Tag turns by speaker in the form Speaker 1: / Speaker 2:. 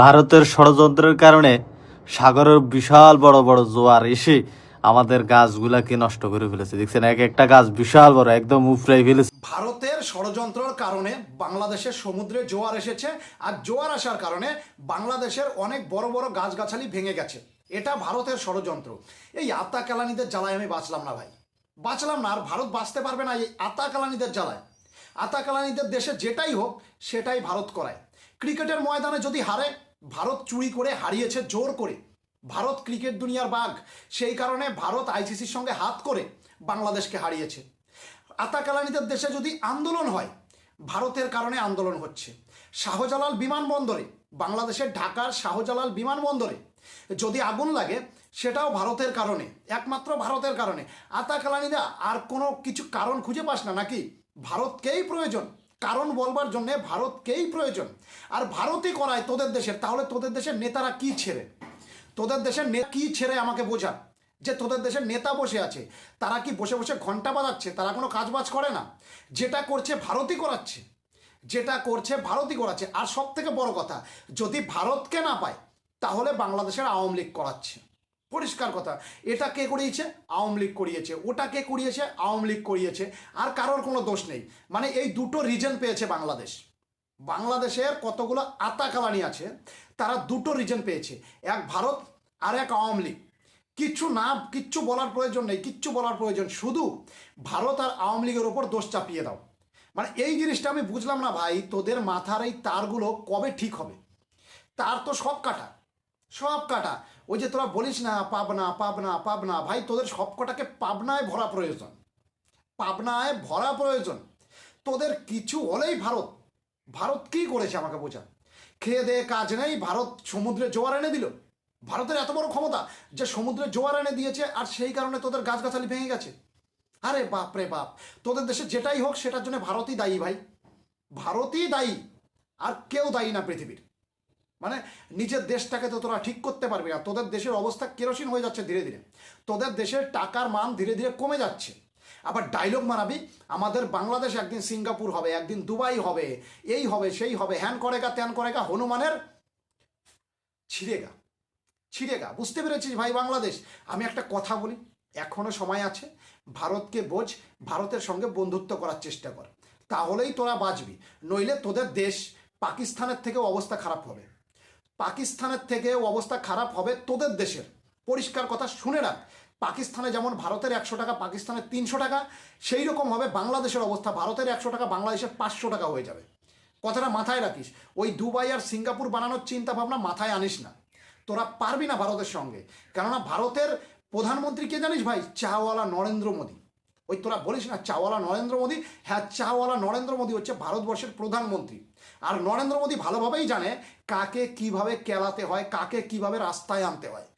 Speaker 1: ভারতের ষড়যন্ত্রের কারণে সাগরের বিশাল বড় বড় জোয়ার এসে আমাদের গাছগুলাকে নষ্ট করে ফেলেছে। দেখছেন, এক একটা গাছ বিশাল বড়, একদম উফরাই ফেলেছে।
Speaker 2: ভারতের ষড়যন্ত্রের কারণে বাংলাদেশের সমুদ্রে জোয়ার এসেছে আর জোয়ার আসার কারণে বাংলাদেশের অনেক বড় বড় গাছগাছালি ভেঙে গেছে। এটা ভারতের ষড়যন্ত্র। এই আত্মা কালানিদের জ্বালায় আমি বাঁচলাম না ভাই। বাঁচলাম না আর ভারত বাঁচতে পারবে না এই আতা কালানিদের জ্বালায়। আতা কালানিদের দেশে যেটাই হোক, সেটাই ভারত করায়। ক্রিকেটের ময়দানে যদি হারে ভারত চুরি করে হারিয়েছে জোর করে। ভারত ক্রিকেট দুনিয়ার বাঘ। সেই কারণে ভারত আইসিসির সঙ্গে হাত করে বাংলাদেশকে হারিয়েছে। আতাকালানিদের দেশে যদি আন্দোলন হয়, ভারতের কারণে আন্দোলন হচ্ছে। শাহজালাল বিমানবন্দরে বাংলাদেশের ঢাকার শাহজালাল বিমানবন্দরে যদি আগুন লাগে, সেটাও ভারতের কারণে, একমাত্র ভারতের কারণে। আতাকালানিদা আর কোনো কিছু কারণ খুঁজে পাস না, নাকি? ভারতকেই প্রয়োজন। কারণ বলবার জন্যে ভারতকেই প্রয়োজন। আর ভারতই করায় তোদের দেশের, তাহলে তোদের দেশের নেতারা কি ছেড়ে? তোদের দেশের নেতা কি ছেড়ে আমাকে বোঝা যে তোদের দেশের নেতা বসে আছে, তারা কি বসে বসে ঘণ্টা বাজাচ্ছে, তারা কোনো কাজ বাজ করে না? যেটা করছে ভারতই করাচ্ছে। যেটা করছে ভারতই করাচ্ছে। আর সব থেকে বড় কথা, যদি ভারতকে না পায়, তাহলে বাংলাদেশের আওয়ামী লীগ করাচ্ছে। পরিষ্কার কথা। এটা কে করিয়েছে? আওয়ামী লীগ করিয়েছে। ওটা কে করিয়েছে? আওয়ামী লীগ করিয়েছে। আর কারোর কোনো দোষ নেই। মানে এই দুটো রিজন পেয়েছে বাংলাদেশ। বাংলাদেশের কতগুলো আতা কালানি আছে, তারা দুটো রিজন পেয়েছে। এক ভারত আর এক আওয়ামী লীগ। কিচ্ছু না, কিচ্ছু বলার প্রয়োজন নেই, কিচ্ছু বলার প্রয়োজন। শুধু ভারত আর আওয়ামী লীগের ওপর দোষ চাপিয়ে দাও। মানে এই জিনিসটা আমি বুঝলাম না ভাই, তোদের মাথার এই তারগুলো কবে ঠিক হবে? তার তো সব কাটা। সব কাটা। ওই যে তোরা বলিস না, পাবনা পাবনা পাবনা, ভাই, তোদের সব কটাকে পাবনায় ভরা প্রয়োজন। পাবনায় ভরা প্রয়োজন। তোদের কিছু হলেই ভারত। ভারত কি করেছে আমাকে বোঝা। খেয়ে দেয়ে কাজ নেই, ভারত সমুদ্রে জোয়ার এনে দিল। ভারতের এত বড় ক্ষমতা যে সমুদ্রে জোয়ার এনে দিয়েছে, আর সেই কারণে তোদের গাছগাছালি ভেঙে গেছে। আরে বাপ রে বাপ, তোদের দেশে যেটাই হোক, সেটার জন্য ভারতই দায়ী ভাই। ভারতই দায়ী, আর কেউ দায়ী না পৃথিবীর। মানে নিজের দেশটাকে তো তোরা ঠিক করতে পারবি না। তোদের দেশের অবস্থা কেরোসিন হয়ে যাচ্ছে ধীরে ধীরে। তোদের দেশের টাকার মান ধীরে ধীরে কমে যাচ্ছে। আবার ডায়লগ মারাবি আমাদের বাংলাদেশ একদিন সিঙ্গাপুর হবে, একদিন দুবাই হবে, এই হবে, সেই হবে, হ্যান করেগা ত্যান করেগা হনুমানের ছিঁড়েগা ছিঁড়েগা বুঝতে পেরেছিস ভাই বাংলাদেশ? আমি একটা কথা বলি, এখনও সময় আছে, ভারতকে বোঝ, ভারতের সঙ্গে বন্ধুত্ব করার চেষ্টা কর। তাহলেই তোরা বাঁচবি, নইলে তোদের দেশ পাকিস্তানের থেকেও অবস্থা খারাপ হবে। পাকিস্তানের থেকে অবস্থা খারাপ হবে তোদের দেশের। পরিষ্কার কথা, শুনে রাখ। পাকিস্তানে যেমন ভারতের একশো টাকা, পাকিস্তানের তিনশো টাকা, সেই রকম হবে বাংলাদেশের অবস্থা। ভারতের একশো টাকা, বাংলাদেশের পাঁচশো টাকা হয়ে যাবে। কথাটা মাথায় রাখিস, ওই দুবাই আর সিঙ্গাপুর বানানোর চিন্তা ভাবনা মাথায় আনিস না। তোরা পারবি না ভারতের সঙ্গে। কেননা ভারতের প্রধানমন্ত্রী কে জানিস ভাই? চাওয়ালা নরেন্দ্র মোদী। ওই তোরা বলিস না, চাওয়ালা নরেন্দ্র মোদী? হ্যাঁ চাওয়ালা নরেন্দ্র মোদী হচ্ছে ভারতবর্ষের প্রধানমন্ত্রী। আর নরেন্দ্র মোদী ভালোভাবেই জানে কাকে কীভাবে কেলাতে হয়, কাকে কীভাবে রাস্তায় আনতে হয়।